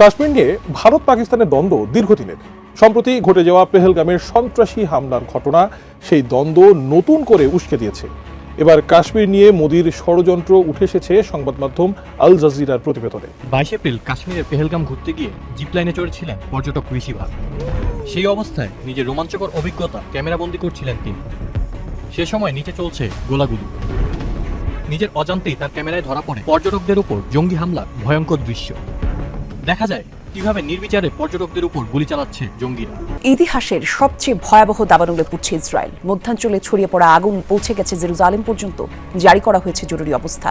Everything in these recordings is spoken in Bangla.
কাশ্মীর নিয়ে ভারত পাকিস্তানের দ্বন্দ্ব দীর্ঘদিনের। সম্প্রতি ঘটে যাওয়া পেহেলগামের সন্ত্রাসী হামলার ঘটনা, সেই দ্বন্দ্ব নতুন করে উস্কে দিয়েছে। এবার কাশ্মীর নিয়ে মোদির ষড়যন্ত্র উঠে এসেছে সংবাদ মাধ্যম আল জাজিরার প্রতিবেদনে। বাইশ এপ্রিল কাশ্মীরের পেহেলগাম ঘুরতে গিয়ে জিপ লাইনে চড়েছিলেন পর্যটক ঋষি ভাগ সেই অবস্থায় নিজের রোমাঞ্চকর অভিজ্ঞতা ক্যামেরাবন্দি করছিলেন তিনি। সে সময় নিচে চলছে গোলাগুলি। নিজের অজান্তেই তার ক্যামেরায় ধরা পড়ে পর্যটকদের উপর জঙ্গি হামলার ভয়ঙ্কর দৃশ্য। দেখা যায় কীভাবে নির্বিচারে পর্যটকদের উপর গুলি চালাচ্ছে জঙ্গিরা। ইতিহাসের সবচেয়ে ভয়াবহ দাবানলে পুড়ছে ইসরায়েল। মধ্যাঞ্চলে ছড়িয়ে পড়া আগুন পৌঁছে গেছে জেরুজালেম পর্যন্ত। জারি করা হয়েছে জরুরি অবস্থা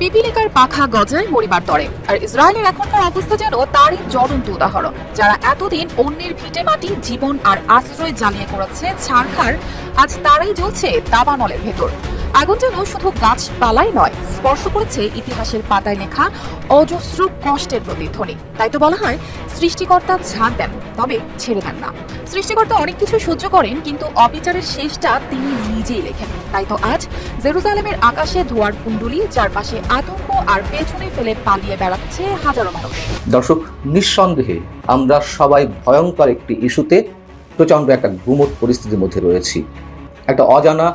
পিপিলিকার পাখা গজায় মরিবার তরে। আর ইসরায়েলের এখনকার অবস্থা যেন তারই জ্বলন্ত উদাহরণ যারা এতদিন অন্যের ভিটে মাটি জীবন আর আশ্রয় জ্বালিয়ে করেছে ছাড়খার আজ তারাই জ্বলছে দাবানলের ভেতর। আগুন যেন শুধু গাছপালাই নয়। স্পর্শ করেছে ইতিহাসের পাতায় লেখা অজস্র কষ্টের প্রতিধ্বনি। তাই তো বলা হয়, সৃষ্টিকর্তা ছাড় দেন, তবে ছেড়ে দেন না। সৃষ্টিকর্তা অনেক কিছু সহ্য করেন, কিন্তু অবিচারের শেষটা তিনি নিজেই লেখেন। তাই তো আজ জেরুজালেমের আকাশে ধোয়ার কুণ্ডুলি, চারপাশে আতঙ্ক আর পেছনে ফেলে পালিয়ে বেড়াচ্ছে হাজারো মানুষ। দর্শক, নিঃসন্দেহে আমরা সবাই ভয়ঙ্কর একটি ইস্যুতে প্রচণ্ড একটা গুমট পরিস্থিতির মধ্যে রয়েছি। একটা অজানা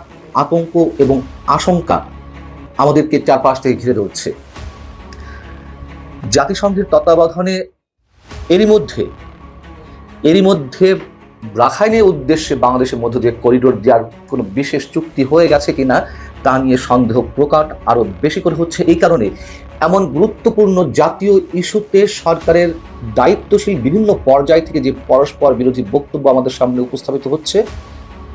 আতঙ্ক এবং আশঙ্কা আমাদেরকে চারপাশ থেকে ঘিরে ধরছে। জাতিসংঘের তত্ত্বাবধানে এরই মধ্যে এরই মধ্যে রাখাইনের উদ্দেশ্যে বাংলাদেশের মধ্য দিয়ে করিডোর দেওয়ার কোনো বিশেষ চুক্তি হয়ে গেছে কিনা তা নিয়ে সন্দেহ প্রকাট আরও বেশি করে হচ্ছে। এই কারণে এমন গুরুত্বপূর্ণ জাতীয় ইস্যুতে সরকারের দায়িত্বশীল বিভিন্ন পর্যায় থেকে যে পরস্পর বিরোধী বক্তব্য আমাদের সামনে উপস্থাপিত হচ্ছে,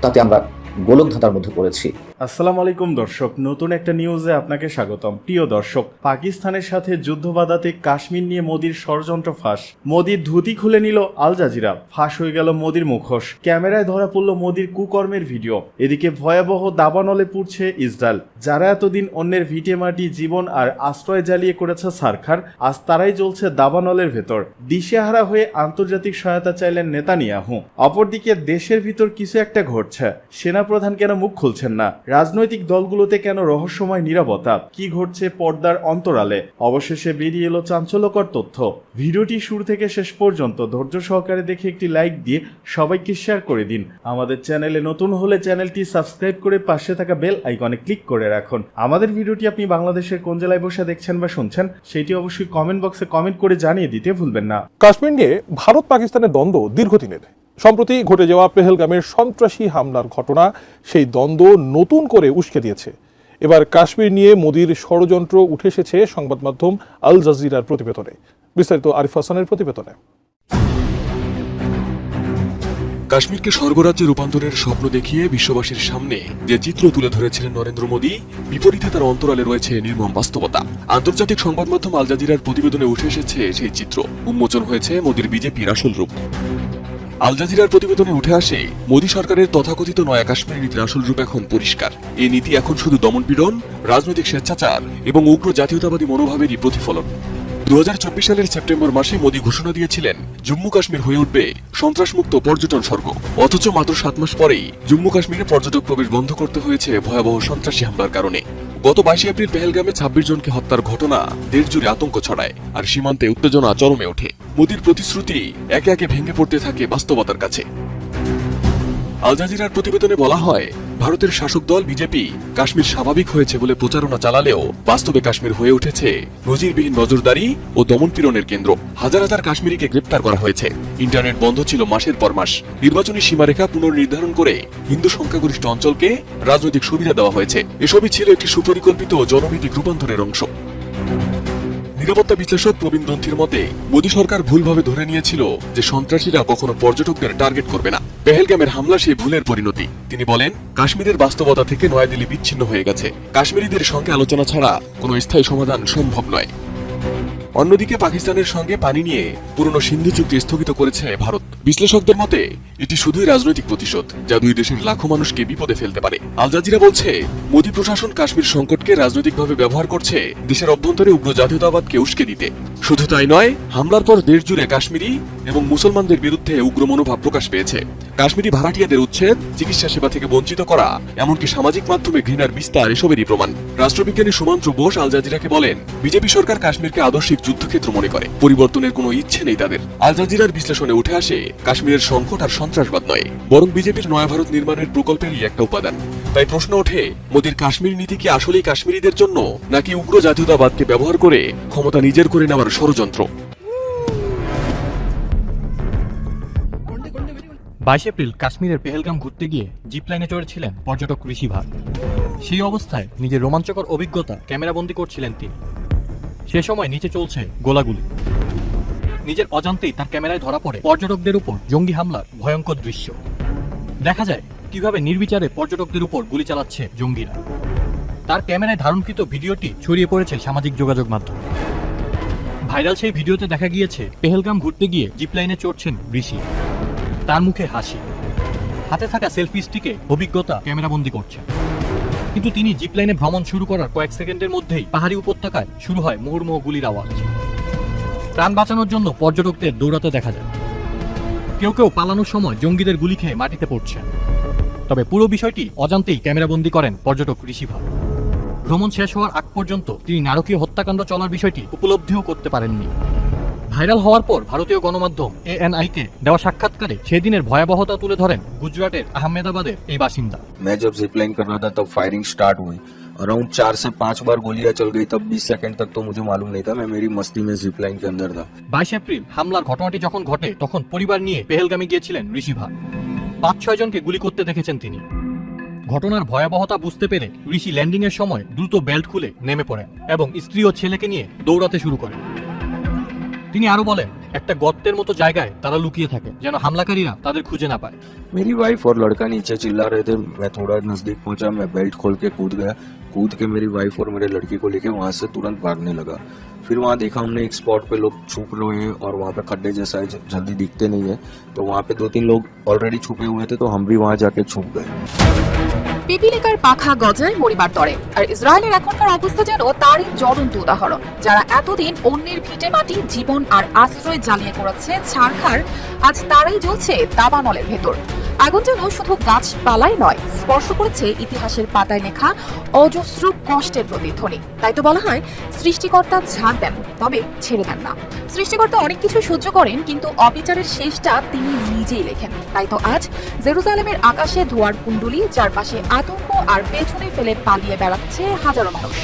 তাতে আমরা গোলকধাঁধার মধ্যে পড়েছি। আসসালামু আলাইকুম দর্শক, নতুন একটা নিউজে আপনাকে স্বাগতম। প্রিয় দর্শক, পাকিস্তানের সাথে যুদ্ধ বাধাতে কাশ্মীর নিয়ে মোদির ষড়যন্ত্র ফাঁস। মোদির ধুতি খুলে নিল আল জাজিরা। ফাঁস হয়ে গেল মোদির মুখোশ। ক্যামেরায় ধরা পড়ল মোদির কুকর্মের ভিডিও। এদিকে ভয়াবহ দাবানলে পুড়ছে ইসরায়েল। যারা এতদিন অন্যের ভিটে মাটি, জীবন আর আশ্রয় জ্বালিয়ে করেছে সারখার, আজ তারাই জ্বলছে দাবানলের ভেতর। দিশেহারা হয়ে আন্তর্জাতিক সহায়তা চাইলেন নেতানিয়াহু। অপরদিকে দেশের ভিতর কিছু একটা ঘটছে। সেনাপ্রধান কেন মুখ খুলছেন না? রাজনৈতিক দলগুলোতে কেন রহস্যময় নিরবতা কি ঘটছে পর্দার অন্তরালে? অবশেষে বেরিয়ে এলো চাঞ্চল্যকর তথ্য। ভিডিওটি শুরু থেকে শেষ পর্যন্ত ধৈর্য সহকারে দেখে একটি লাইক দিয়ে সবাইকে শেয়ার করে দিন। আমাদের চ্যানেলে নতুন হলে চ্যানেলটি সাবস্ক্রাইব করে পাশে থাকা বেল আইকনে ক্লিক করে রাখুন। আমাদের ভিডিওটি আপনি বাংলাদেশের কোন জেলায় বসে দেখছেন বা শুনছেন, সেটি অবশ্যই কমেন্ট বক্সে কমেন্ট করে জানিয়ে দিতে ভুলবেন না। কাশ্মীর নিয়ে ভারত পাকিস্তানের দ্বন্দ্ব দীর্ঘদিনের। সম্প্রতি ঘটে যাওয়া পেহেলগামের সন্ত্রাসী হামলার ঘটনা, সেই দ্বন্দ্ব নতুন করে উস্কে দিয়েছে। এবার কাশ্মীর নিয়ে মোদির ষড়যন্ত্র উঠে এসেছে সংবাদ মাধ্যম আল জাজিরার প্রতিবেদনে। বিস্তারিত আরিফ হাসানের প্রতিবেদনে। কাশ্মীরকে স্বর্গরাজ্যে রূপান্তরের স্বপ্ন দেখিয়ে বিশ্ববাসীর সামনে যে চিত্র তুলে ধরেছিলেন নরেন্দ্র মোদী, বিপরীতে তার অন্তরালে রয়েছে নির্মম বাস্তবতা। আন্তর্জাতিক সংবাদ মাধ্যম আল জাজিরার প্রতিবেদনে উঠে এসেছে সেই চিত্র। উন্মোচন হয়েছে মোদীর বিজেপির আসল রূপ। আল জাজিরার প্রতিবেদনে উঠে আসে, মোদী সরকারের তথাকথিত নয়া কাশ্মীর নীতির আসল রূপ এখন পরিষ্কার। এই নীতি এখন শুধু দমনপীড়ন রাজনৈতিক স্বেচ্ছাচার এবং উগ্র জাতীয়তাবাদী মনোভাবেরই প্রতিফলন। দু হাজার চব্বিশ সালের সেপ্টেম্বর মাসে মোদী ঘোষণা দিয়েছিলেন, জম্মু কাশ্মীর হয়ে উঠবে সন্ত্রাসমুক্ত পর্যটন স্বর্গ। অথচ মাত্র সাত মাস পরেই জম্মু কাশ্মীরে পর্যটক প্রবেশ বন্ধ করতে হয়েছে ভয়াবহ সন্ত্রাসী হামলার কারণে। গত বাইশে এপ্রিল পেহেলগামে ছাব্বিশ জনকে হত্যার ঘটনা দেশ জুড়ে আতঙ্ক ছড়ায় আর সীমান্তে উত্তেজনা চরমে ওঠে। মোদীর প্রতিশ্রুতি একে একে ভেঙে পড়তে থাকে বাস্তবতার কাছে। আল জাজিরার প্রতিবেদনে বলা হয়, ভারতের শাসক দল বিজেপি কাশ্মীর স্বাভাবিক হয়েছে বলে প্রচারণা চালালেও বাস্তবে কাশ্মীর হয়ে উঠেছে নজিরবিহীন নজরদারি ও দমনপীড়নের কেন্দ্র। হাজার হাজার কাশ্মীরিকে গ্রেপ্তার করা হয়েছে। ইন্টারনেট বন্ধ ছিল মাসের পর মাস। নির্বাচনী সীমারেখা পুনর্নির্ধারণ করে হিন্দু সংখ্যাগরিষ্ঠ অঞ্চলকে রাজনৈতিক সুবিধা দেওয়া হয়েছে। এসবই ছিল একটি সুপরিকল্পিত ও জনভিত্তিক রূপান্তরের অংশ। নিরাপত্তা বিশ্লেষক প্রবীণ দন্থির মতে, মোদী সরকার ভুলভাবে ধরে নিয়েছিল যে সন্ত্রাসীরা কখনো পর্যটকদের টার্গেট করবে না। পেহেলগামের হামলা সেই ভুলের পরিণতি। তিনি বলেন, কাশ্মীরের বাস্তবতা থেকে নয়াদিল্লি বিচ্ছিন্ন হয়ে গেছে। কাশ্মীরিদের সঙ্গে আলোচনা ছাড়া কোনো স্থায়ী সমাধান সম্ভব নয়। অন্যদিকে পাকিস্তানের সঙ্গে পানি নিয়ে পুরনো সিন্ধু চুক্তি স্থগিত করেছে ভারত। বিশ্লেষকদের মতে, এটি শুধুই রাজনৈতিক প্রতিশোধ, যা দুই দেশের লাখো মানুষকে বিপদে ফেলতে পারে। আল জাজিরা বলছে, মোদী প্রশাসন কাশ্মীর সংকটকে রাজনৈতিকভাবে ব্যবহার করছে, দেশের অভ্যন্তরে উগ্র জাতীয়তাবাদকে উস্কে দিতে। শুধু তাই নয়, হামলার পর দেশ জুড়ে কাশ্মীরি এবং মুসলমানদের বিরুদ্ধে উগ্র মনোভাব প্রকাশ পেয়েছে। কাশ্মীরি ভাড়াটিয়াদের উচ্ছেদ, চিকিৎসা সেবা থেকে বঞ্চিত করা, এমনকি সামাজিক মাধ্যমে ঘৃণার বিস্তার এসবেরই প্রমাণ। রাষ্ট্রবিজ্ঞানী সুমন্ত্র বোস আল জাজিরাকে বলেন, বিজেপি সরকার কাশ্মীরকে আদর্শিক যুদ্ধক্ষেত্র মনে করে। পরিবর্তনের কোনো ইচ্ছে নেই তাদের। আল জাজিরার বিশ্লেষণে উঠে আসে কাশ্মীরের সংকট আর সন্ত্রাসবাদ নয়, বরং বিজেপির নয়া ভারত নির্মাণের প্রকল্পেরই একটা উপাদান। তাই প্রশ্ন ওঠে, মোদীর কাশ্মীর নীতি কি আসলেই কাশ্মীরিদের জন্য, নাকি উগ্র জাতীয়তাবাদকে ব্যবহার করে ক্ষমতা নিজের করে নেওয়ার ষড়যন্ত্র? বাইশ এপ্রিল কাশ্মীরের পেহেলগাম ঘুরতে গিয়ে জিপ লাইনে চড়েছিলেন পর্যটক ঋষি ভাগ সেই অবস্থায় নিজের রোমাঞ্চকর অভিজ্ঞতা ক্যামেরাবন্দি করছিলেন তিনি। সে সময় নিচে চলছে গোলাগুলি। নিজের অজান্তেই তার ক্যামেরায় ধরা পড়ে পর্যটকদের উপর জঙ্গি হামলার ভয়ঙ্কর দৃশ্য। দেখা যায় কীভাবে নির্বিচারে পর্যটকদের উপর গুলি চালাচ্ছে জঙ্গিরা। তার ক্যামেরায় ধারণকৃত ভিডিওটি ছড়িয়ে পড়েছে সামাজিক যোগাযোগ মাধ্যমে। ভাইরাল সেই ভিডিওতে দেখা গিয়েছে, পেহেলগাম ঘুরতে গিয়ে জিপলাইনে চড়ছেন ঋষি। তার মুখে হাসি। হাতে থাকা সেলফি স্টিকে অভিজ্ঞতা ক্যামেরাবন্দি করছেন। কিন্তু তিনি জিপলাইনে ভ্রমণ শুরু করার কয়েক সেকেন্ডের মধ্যেই পাহাড়ি উপত্যকায় শুরু হয় মুহুর্মুহ গুলির আওয়াজ। প্রাণ বাঁচানোর জন্য পর্যটকদের দৌড়াতে দেখা যায় কেউ কেউ পালানোর সময় জঙ্গিদের গুলি খেয়ে মাটিতে পড়ছেন তবে পুরো বিষয়টি অজান্তেই ক্যামেরাবন্দি করেন পর্যটক ঋষিভা ভ্রমণ শেষ হওয়ার আগ পর্যন্ত তিনি নারকীয় হত্যাকাণ্ড চলার বিষয়টি উপলব্ধিও করতে পারেননি ভাইরাল হওয়ার পর ভারতীয় গণমাধ্যম এএনআইকে দেওয়া সাক্ষাৎকারে সেদিনের ভয়াবহতা তুলে ধরেন গুজরাটের আহমেদাবাদের এই বাসিন্দা मैं जब जिप लाइन कर रहा था तब फायरिंग स्टार्ट हुई अराउंड चार से पांच बार गोलियां चल गई तब 20 सेकंड तक तो मुझे मालूम नहीं था मैं मेरी मस्ती में जिप लाइन के अंदर था বাইশ এপ্রিল হামলার ঘটনাটি যখন ঘটে তখন পরিবার নিয়ে পেহেলগামে গিয়েছিলেন ঋষিভা পাঁচ ছয় জনকে গুলি করতে দেখেছেন তিনি ঘটনার ভয়াবহতা বুঝতে পেরে ঋষি ল্যান্ডিং এর সময় দ্রুত বেল্ট খুলে নেমে পড়েন এবং স্ত্রী ও ছেলেকে নিয়ে দৌড়াতে শুরু করেন তিনি আরো বলেন একটা গর্তের মতো জায়গায় তারা লুকিয়ে থাকে যেন হামলাকারীরা তাদের খুঁজে না পায় मेरी वाइफ और लड़का नीचे चिल्ला रहे थे मैं थोड़ा नजदीक पहुंचा मैं बेल्ट खोल के कूद गया कूद के मेरी वाइफ और मेरे लड़की को लेके वहां से तुरंत भागने लगा फिर वहां देखा हमने एक स्पॉट पे लोग छुप रहे हैं और वहां पे खड्डे जैसा है ज- जल्दी दिखते नहीं है तो वहां पे दो तीन लोग ऑलरेडी छुपे हुए थे तो हम भी वहां जाके छुप गए পিপিলিকার পাখা গজায় মরিবার তরে। আর ইসরায়েলের এখনকার অবস্থা যেন তারই জ্বলন্ত উদাহরণ, যারা এতদিন অন্যের ভিটে মাটি, জীবন আর আশ্রয় জ্বালিয়ে করেছে ছাড়খার আজ তারাই জ্বলছে দাবানলের ভেতর। আগুন যেন শুধু গাছপালাই নয়, স্পর্শ করেছে ইতিহাসের পাতায় লেখা অজস্র কষ্টের প্রতিধ্বনি। তাই তো বলা হয়, সৃষ্টিকর্তা ঝাঁক দেন, তবে ছেড়ে দেন না। সৃষ্টিকর্তা অনেক কিছু সহ্য করেন, কিন্তু অবিচারের শেষটা তিনি নিজেই লেখেন। তাই তো আজ জেরুজালেমের আকাশে ধোয়ার কুণ্ডুলি, চারপাশে আতঙ্ক আর পেছনে ফেলে পালিয়ে বেড়াচ্ছে হাজারো মানুষ।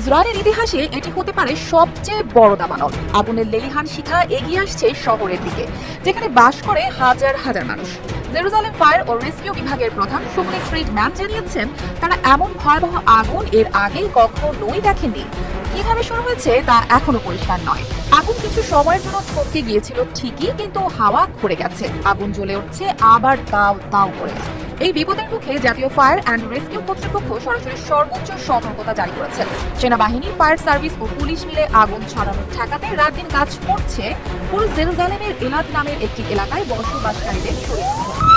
ইসরায়েলের ইতিহাসে এটি হতে পারে সবচেয়ে বড় দাবানল। আগুনের লেলিহান শিখা এগিয়ে আসছে শহরের দিকে, যেখানে বাস করে হাজার হাজার মানুষ। জেরুজালেম ফায়ার ও রেস্কিউ বিভাগের প্রধান সুমনিক ফ্রিডম্যান জানিয়েছেন, তারা এমন ভয়াবহ আগুন এর আগেই কখনোই দেখেননি। কীভাবে শুরু হয়েছে তা এখনও পরিষ্কার নয়। আগুন কিছু সময়ের জন্য থমকে গিয়েছিল ঠিকই, কিন্তু হাওয়া ঘুরে গেছে। আগুন জ্বলে উঠছে, আবার তাও তাও করে। এই বিপদের মুখে জাতীয় ফায়ার অ্যান্ড রেস্কিউ কর্তৃপক্ষ সরাসরি সর্বোচ্চ সতর্কতা জারি করেছে। সেনাবাহিনী, ফায়ার সার্ভিস ও পুলিশ মিলে আগুন ছড়ানো ঠেকাতে রাত দিন কাজ করছে পুরো জেরুজালেমের এলাদ নামের একটি এলাকায় বসবাসকারীদের শরীর।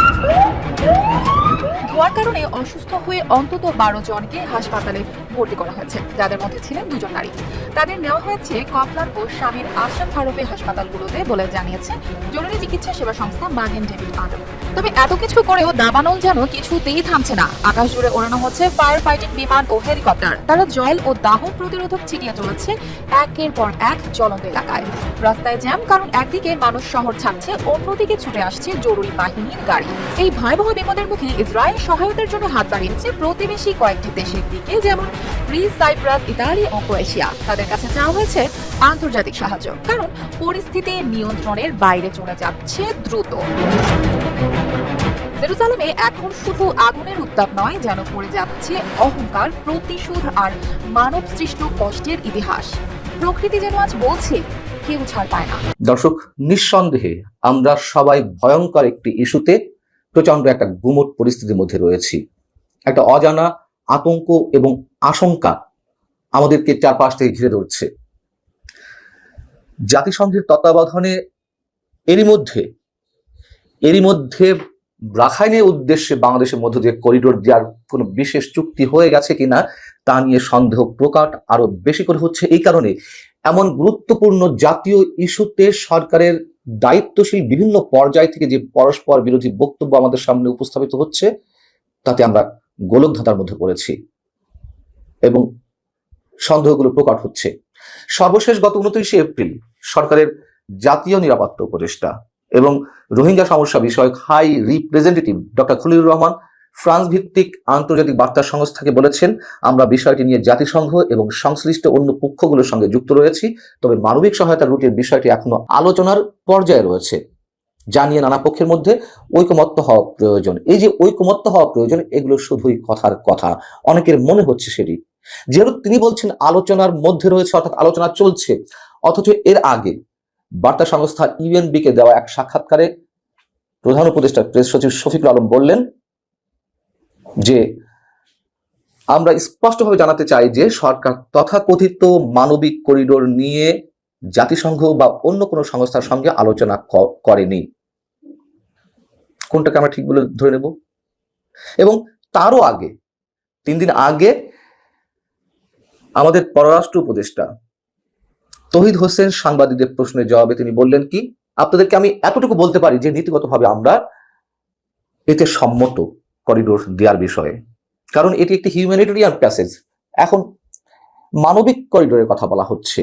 ধোয়ার কারণে অসুস্থ হয়ে অন্তত বারো জনকে হাসপাতালে ভর্তি করা হয়েছে। যাদের মধ্যে ছিলেন দুজন নারী। তাদের নেওয়া হয়েছে কপলার ও স্বামীর আশরাফ ফারুফে হাসপাতালগুলোতে বলে জানিয়েছে জরুরি চিকিৎসা সেবা সংস্থা মাগেন ডেভিড আদম তবে এত কিছু করেও দাবানল যেন কিছুতেই থামছে না। আকাশ জুড়ে ওড়ানো হচ্ছে ফায়ার ফাইটিং বিমান ও হেলিকপ্টার। তারা জল ও দাহ প্রতিরোধক ছিটিয়ে চলেছে একের পর এক জ্বলন্ত এলাকায়। রাস্তায় জ্যাম, কারণ একদিকে মানুষ শহর ছাড়ছে, অন্যদিকে ছুটে আসছে জরুরি বাহিনীর গাড়ি। এই ভয়াবহ বিপদের মুখে ইসরায়েল সহায়তার জন্য হাত বাড়িয়েছে প্রতিবেশী কয়েকটি দেশের দিকে, যেমন গ্রিস, সাইপ্রাস, ইতালি ও ক্রোয়েশিয়া। তাদের কাছে চাওয়া হয়েছে আন্তর্জাতিক সাহায্য, কারণ পরিস্থিতি নিয়ন্ত্রণের বাইরে চলে যাচ্ছে দ্রুত। জেরুজালেমে এখন শুধু আগুনের উত্তাপ নয়, যেন পড়ে যাচ্ছে অহংকার, প্রতিশোধ আর মানব সৃষ্ট কষ্টের ইতিহাস। প্রকৃতি যেন আজ বলছে, কেউ ছাড় পায় না। দর্শক, নিঃসন্দেহে আমরা সবাই ভয়ঙ্কর একটি ইস্যুতে প্রচণ্ড একটা গুমট পরিস্থিতির মধ্যে রয়েছি। একটা অজানা আতঙ্ক এবং আশঙ্কা আমাদেরকে চারপাশ থেকে ঘিরে ধরছে। জাতিসংঘের তত্ত্বাবধানে এরই মধ্যে এরই মধ্যে রাখাইনের উদ্দেশ্যে বাংলাদেশের মধ্যে দিয়ে করিডোর দেওয়ার কোনো বিশেষ চুক্তি হয়ে গেছে কিনা, তা নিয়ে সন্দেহ প্রকাট আরও বেশি করে হচ্ছে। এই কারণে এমন গুরুত্বপূর্ণ জাতীয় ইস্যুতে সরকারের দায়িত্বশীল বিভিন্ন পর্যায় থেকে যে পরস্পর বিরোধী বক্তব্য আমাদের সামনে উপস্থাপিত হচ্ছে, তাতে আমরা গোলকধাঁধার মধ্যে পড়েছি এবং সন্দেহগুলো প্রকট হচ্ছে। সর্বশেষ গত উনত্রিশে এপ্রিল সরকারের জাতীয় নিরাপত্তা উপদেষ্টা এবং রোহিঙ্গা সমস্যা বিষয়ক high representative doctor Khalilur Rahman France ভিত্তিক আন্তর্জাতিক বার্তা সংস্থাকে বলেছেন, আমরা বিষয়টি নিয়ে জাতিসংঘ এবং সংশ্লিষ্ট অন্য পক্ষগুলোর সঙ্গে যুক্ত রয়েছি, তবে মানবিক সহায়তা রুটের বিষয়টি এখনও আলোচনার পর্যায়ে রয়েছে। যা নিয়ে নানা পক্ষের মধ্যে ঐকমত্য হওয়া প্রয়োজন। এই যে ঐকমত্য হওয়া প্রয়োজন, এগুলো শুধুই কথার কথা। অনেকের মনে হচ্ছে সেটি। যেহেতু তিনি বলছেন আলোচনার মধ্যে রয়েছে, অর্থাৎ আলোচনা চলছে, অথচ এর আগে বার্তা সংস্থা ইউএনবি কে দেওয়া এক সাক্ষাৎকারে প্রধান উপদেষ্টা প্রেস সচিব শফিকুল আলম বললেন যে আমরা স্পষ্টভাবে জানাতে চাই যে সরকার তথাকথিত মানবিক করিডোর নিয়ে জাতিসংঘ বা অন্য কোনো সংস্থার সঙ্গে আলোচনা করেনি। কোনটাকে আমরা ঠিক বলে ধরে নেব? এবং তারও আগে, তিন দিন আগে আমাদের পররাষ্ট্র উপদেষ্টা তহিদ হোসেন সাংবাদিকদের প্রশ্নের জবাবে তিনি বললেন কি, আপনাদেরকে আমি এতটুকু বলতে পারি যে নীতিগতভাবে আমরা এতে সম্মত। করিডোর দেওয়ার বিষয়ে। কারণ এটি একটি হিউম্যানিটেরিয়ান প্যাসেজ এখন মানবিক করিডোরের কথা বলা হচ্ছে।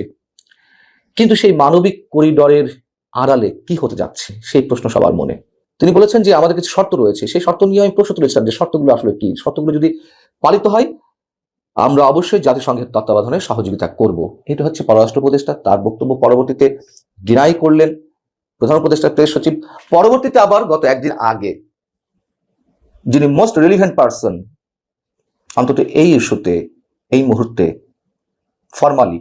কিন্তু সেই মানবিক করিডোরের আড়ালে কি হতে যাচ্ছে, সেই প্রশ্ন সবার মনে। তিনি বলেছেন যে আমাদের কিছু শর্ত রয়েছে। সেই শর্ত নিয়ে আমি প্রশ্ন তুলেছিলাম যে শর্তগুলো আসলে কি? শর্তগুলো যদি পালিত হয়, আমরা অবশ্যই জাতিসংঘের তত্ত্বাবধানে সহযোগিতা করব। এটা হচ্ছে পররাষ্ট্র উপদেষ্টা, তার বক্তব্য পরবর্তীতে ডিনাই করলেন। প্রধান উপদেষ্টা, প্রেস সচিব। পরবর্তীতে আবার গত একদিন আগে যিনি মোস্ট রেলিভেন্ট পার্সন অন্তত এই ইস্যুতে এই মুহূর্তে ফর্মালি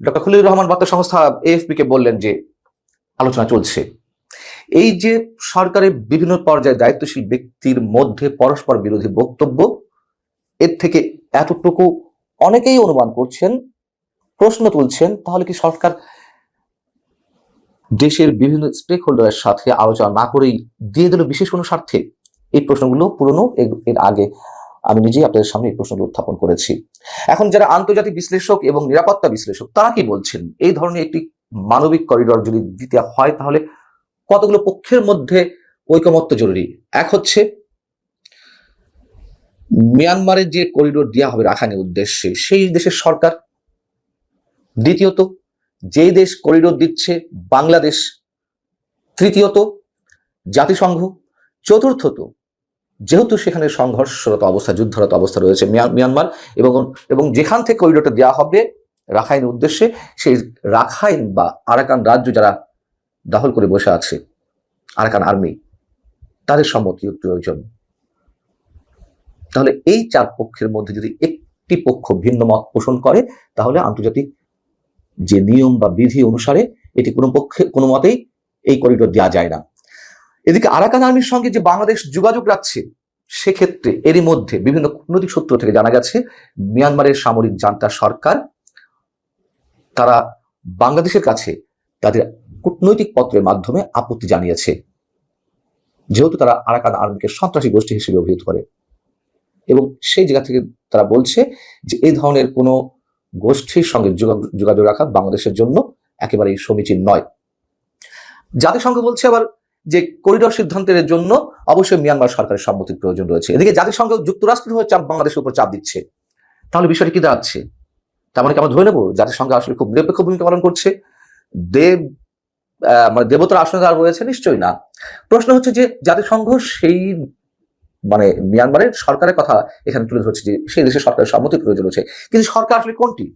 ডক্টর খলিলুর রহমান বার্তা সংস্থা এএফপি কে বললেন যে, আলোচনা চলছে। এই যে সরকারের বিভিন্ন পর্যায়ে দায়িত্বশীল ব্যক্তির মধ্যে পরস্পর বিরোধী বক্তব্য, এর থেকে এতটুকু অনেকেই অনুমান করছেন, প্রশ্ন তুলছেন, তাহলে কি সরকার দেশের বিভিন্ন স্টেক হোল্ডারের সাথে আলোচনা না করেই দিয়ে দিল বিশেষ কোনো স্বার্থে? এই প্রশ্নগুলো পুরনো, এর- আগে আমি নিজেই আপনাদের সামনে এই প্রশ্নগুলো উত্থাপন করেছি। এখন যারা আন্তর্জাতিক বিশ্লেষক এবং নিরাপত্তা বিশ্লেষক, তারা কি বলছেন? এই ধরনের একটি মানবিক করিডোর যদি দিতে হয়, তাহলে কতগুলো পক্ষের মধ্যে ঐকমত্য জরুরি? এক হচ্ছে, মিয়ানমারের যে করিডোর দেওয়া হবে রাখানের উদ্দেশ্যে, সেই দেশের সরকার। দ্বিতীয়ত, যেই দেশ করিডোর দিচ্ছে বাংলাদেশ। তৃতীয়ত, জাতিসংঘ। চতুর্থত যেহেতু সেখানে সংঘর্ষরত অবস্থা, যুদ্ধরত অবস্থা রয়েছে মিয়া- মিয়ানমার এবং এবং যেখান থেকে করিডোরটা দেওয়া হবে রাখাইন উদ্দেশ্যে, সেই রাখাইন বা আরাকান রাজ্য যারা দখল করে বসে আছে, আরাকান আর্মি, তাদের সম্মতি প্রয়োজন। তাহলে এই চার পক্ষের মধ্যে যদি একটি পক্ষ ভিন্ন মত পোষণ করে, তাহলে আন্তর্জাতিক যে নিয়ম বা বিধি অনুসারে এটি কোনো পক্ষে, কোনো মতেই এই করিডোর দেওয়া যায় না। এদিকে আরাকান আর্মির সঙ্গে যে বাংলাদেশ যোগাযোগ রাখছে, সেক্ষেত্রে এরই মধ্যে বিভিন্ন কূটনৈতিক সূত্র থেকে জানা গেছে, মিয়ানমারের সামরিক জান্তা সরকার, তারা বাংলাদেশের কাছে তাদের কূটনৈতিক পত্রের মাধ্যমে আপত্তি জানিয়েছে। যেহেতু তারা আরাকান আর্মিকে সন্ত্রাসী গোষ্ঠী হিসেবে অভিহিত করে। এবং সেই জায়গা থেকে তারা বলছে যে, এই ধরনের কোনো গোষ্ঠীর সঙ্গে যোগা- যোগাযোগ রাখা বাংলাদেশের জন্য একেবারেই সমীচীন নয়। জাতিসংঘ বলছে আবার যে করিডোর সিদ্ধান্তের জন্য অবশ্যই মিয়ানমার সরকারের সম্মতির প্রয়োজন রয়েছে। এদিকে জাতিসংঘ যুক্তরাষ্ট্র হয়ে চাপ বাংলাদেশের উপর চাপ দিচ্ছে। তাহলে বিষয়টি কি দাঁড়াচ্ছে? তার মানে কি আমরা ধরে নেব জাতিসংঘ আসলে খুব নিরপেক্ষ ভূমিকা পালন করছে? দেব মানে দেবতার আসনে তারা রয়েছে? নিশ্চয়ই না। প্রশ্ন হচ্ছে যে জাতিসংঘ সেই মানে মিয়ানমারের সরকারের কথা এখানে তুলে ধরছে যে সেই দেশের সরকারের সম্মতির প্রয়োজন রয়েছে। কিন্তু সরকার আসলে কোনটি?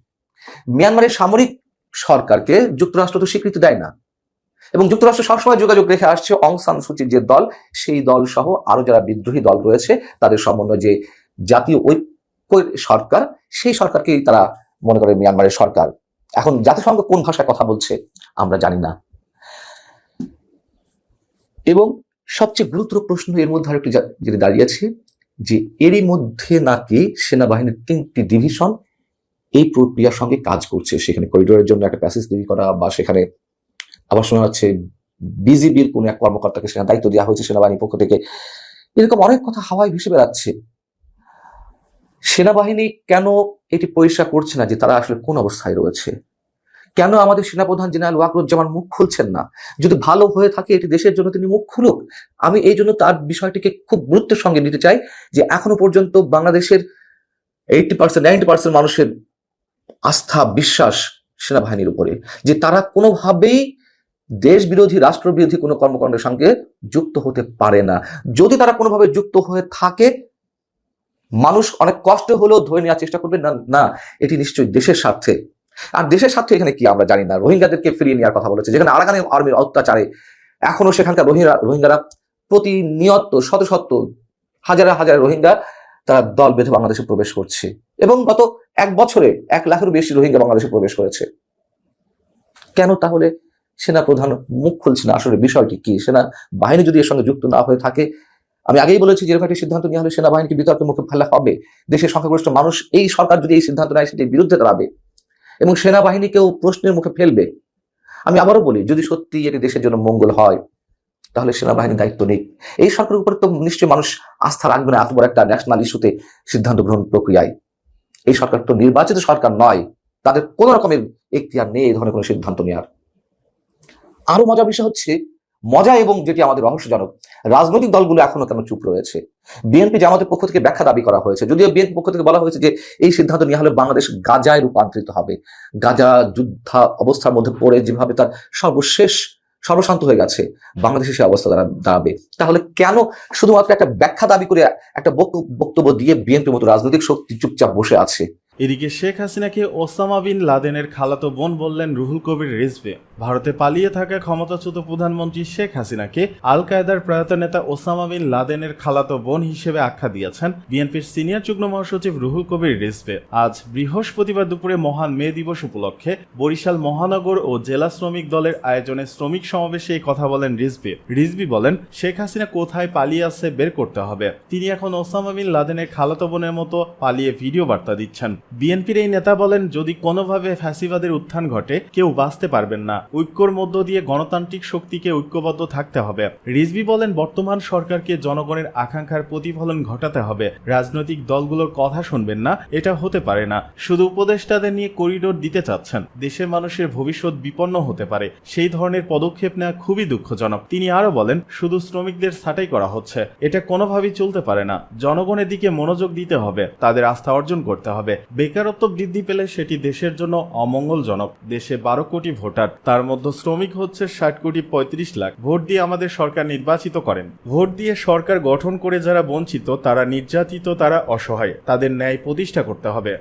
মিয়ানমারের সামরিক সরকারকে যুক্তরাষ্ট্র তো স্বীকৃতি দেয় না। এবং যুক্তরাষ্ট্র সবসময় যোগাযোগ রেখে আসছে অং সান সুচির যে দল, সেই দল সহ আরও যারা বিদ্রোহী দল রয়েছে, তাদের সমন্বয় যে জাতীয় ঐক্য সরকার, সেই সরকারকেই তারা মনে করে মিয়ানমারের সরকার। এখন জাতিসংঘ কোন ভাষায় কথা বলছে, আমরা জানি না। এবং সবচেয়ে গুরুতর প্রশ্ন এর মধ্যে আরেকটি যেটি দাঁড়িয়েছে যে এরই মধ্যে নাকি সেনাবাহিনীর তিনটি ডিভিশন এই প্রক্রিয়ার সঙ্গে কাজ করছে। সেখানে করিডোরের জন্য একটা প্যাসেজ তৈরি করা বা সেখানে আবার শোনা যাচ্ছে, বিজিবির কোন এক কর্মকর্তাকে সেখানে দায়িত্ব দেওয়া হয়েছে সেনাবাহিনীর পক্ষ থেকে। এরকম অনেক কথা হাওয়ায় ভেসে বেড়াচ্ছে। সেনাবাহিনী কেন এটি পরিষ্কার করছে না যে তারা আসলে কোন অবস্থায় রয়েছে? কেন আমাদের সেনাপ্রধান জেনারেল ওয়াকরুজ্জামান মুখ খুলছেন না? যদি ভালো হয়ে থাকে, এটি দেশের জন্য তিনি মুখ খুলুক। আমি এই জন্য তার বিষয়টিকে খুব গুরুত্বের সঙ্গে নিতে চাই যে এখনও পর্যন্ত বাংলাদেশের এইটি পার্সেন্ট নাইনটি পার্সেন্ট মানুষের আস্থা, বিশ্বাস সেনাবাহিনীর উপরে। যে তারা কোনোভাবেই দেশ বিরোধী রাষ্ট্র বিরোধী কোনো কর্মকাণ্ডের সঙ্গে যুক্ত হতে পারে না। যদি তারা কোনোভাবে যুক্ত হয়ে থাকে, মানুষ অনেক কষ্ট হলেও ধরে নেওয়ার চেষ্টা করবে, না না, এটি নিশ্চয়ই দেশের স্বার্থে। আর দেশের স্বার্থে এখানে কি আমরা জানি না। রোহিঙ্গাদেরকে ফিরিয়ে নেওয়ার কথা বলেছে, যেখানে আরাকানি আর্মির অত্যাচারে এখনও সেখানকার রোহিঙ্গা, রোহিঙ্গারা প্রতিনিয়ত, শত শত, হাজার হাজার রোহিঙ্গা তারা দল বেঁধে বাংলাদেশে প্রবেশ করছে। এবং গত এক বছরে এক লাখের বেশি রোহিঙ্গা বাংলাদেশে প্রবেশ করেছে। কেন তাহলে সেনা প্রধান মুখ খুলছে না। আসলে বিষয়টি কি? সেনা বাহিনী যদি এর সঙ্গে যুক্ত না হয়ে থাকে, আমি আগেই বলেছি যেরকম একটি সিদ্ধান্ত নেওয়া হলে সেনাবাহিনীকে বিতর্কের মুখে ফেলা হবে। দেশের সংখ্যাগরিষ্ঠ মানুষ, এই সরকার যদি এই সিদ্ধান্ত নেয়, সেটির বিরুদ্ধে দাঁড়াবে এবং সেনাবাহিনীকেও প্রশ্নের মুখে ফেলবে। আমি আবারও বলি, যদি সত্যি এটি দেশের জন্য মঙ্গল হয়, তাহলে সেনাবাহিনীর দায়িত্ব নেই এই সরকারের উপরে তো নিশ্চয়ই মানুষ আস্থা রাখবে না, এত বড় একটা ন্যাশনাল ইস্যুতে সিদ্ধান্ত গ্রহণ প্রক্রিয়ায়। এই সরকার তো নির্বাচিত সরকার নয়, তাদের কোনো রকমের এখতিয়ার নেই এই ধরনের কোনো সিদ্ধান্ত নেওয়ার আরও মজার বিষয় হচ্ছে, মজা এবং যেটি আমাদের রহস্যজনক রাজনৈতিক দলগুলো এখনও কেন চুপ রয়েছে। বিএনপি জামাতের পক্ষ থেকে ব্যাখ্যা দাবি করা হয়েছে, যদিও বিএনপি পক্ষ থেকে বলা হয়েছে যে, এই সিদ্ধান্ত নেওয়া হলে বাংলাদেশ গাজায় রূপান্তরিত হবে। গাজা যুদ্ধা অবস্থার মধ্যে পড়ে যেভাবে তার সর্বশেষ, সর্বশান্ত হয়ে গেছে বাংলাদেশে সে অবস্থা দাঁড়া- দাঁড়াবে। তাহলে কেন শুধুমাত্র একটা ব্যাখ্যা দাবি করে, একটা বক্তব্য দিয়ে বিএনপির মতো রাজনৈতিক শক্তি চুপচাপ বসে আছে? এদিকে শেখ হাসিনাকে ওসামা বিন লাদেনের খালাতো বোন বললেন রুহুল কবির রিজভে। ভারতে পালিয়ে থাকা ক্ষমতাচ্যুত প্রধানমন্ত্রী শেখ হাসিনাকে আল কায়দার প্রয়াত নেতা ওসামা বিন লাদেনের খালাতো বোন হিসেবে আখ্যা দিয়েছেন বিএনপির সিনিয়র যুগ্ম মহাসচিব রুহুল কবির রিজভে। আজ বৃহস্পতিবার দুপুরে মহান মে দিবস উপলক্ষে বরিশাল মহানগর ও জেলা শ্রমিক দলের আয়োজনে শ্রমিক সমাবেশে এই কথা বলেন রিজভি। রিজভি বলেন, শেখ হাসিনা কোথায় পালিয়ে আছে বের করতে হবে। তিনি এখন ওসামা বিন লাদেনের খালাতো বোনের মতো পালিয়ে ভিডিও বার্তা দিচ্ছেন। বিএনপির এই নেতা বলেন, যদি কোনোভাবে ফ্যাসিবাদের উত্থান ঘটে, কেউ বাঁচতে পারবেন না। ঐক্যর মধ্য দিয়ে গণতান্ত্রিক শক্তিকে ঐক্যবদ্ধ থাকতে হবে। রিজভি বলেন, বর্তমান সরকারকে জনগণের আকাঙ্ক্ষার প্রতিফলন ঘটাতে হবে। রাজনৈতিক দলগুলোর কথা শুনবেন না, এটা হতে পারে না। শুধু উপদেষ্টাদের নিয়ে করিডোর দিতে চাচ্ছেন। দেশের মানুষের ভবিষ্যৎ বিপন্ন হতে পারে। সেই ধরনের পদক্ষেপ নেওয়া খুবই দুঃখজনক। তিনি আরও বলেন, শুধু শ্রমিকদের ছাঁটাই করা হচ্ছে। এটা কোনোভাবেই চলতে পারে না। জনগণের দিকে মনোযোগ দিতে হবে। তাদের আস্থা অর্জন করতে হবে। বেকারত্ব বৃদ্ধি পেলে সেটি দেশের জন্য অমঙ্গলজনক। দেশে বারো কোটি ভোটার, তার মধ্যে শ্রমিক হচ্ছে ষাট কোটি পঁয়ত্রিশ লাখ। ভোট দিয়ে আমাদের সরকার নির্বাচিত করেন। ভোট দিয়ে সরকার গঠন করে যারা বঞ্চিত, তারা নির্যাতিত, তারা অসহায়। তাদের ন্যায় প্রতিষ্ঠা করতে হবে।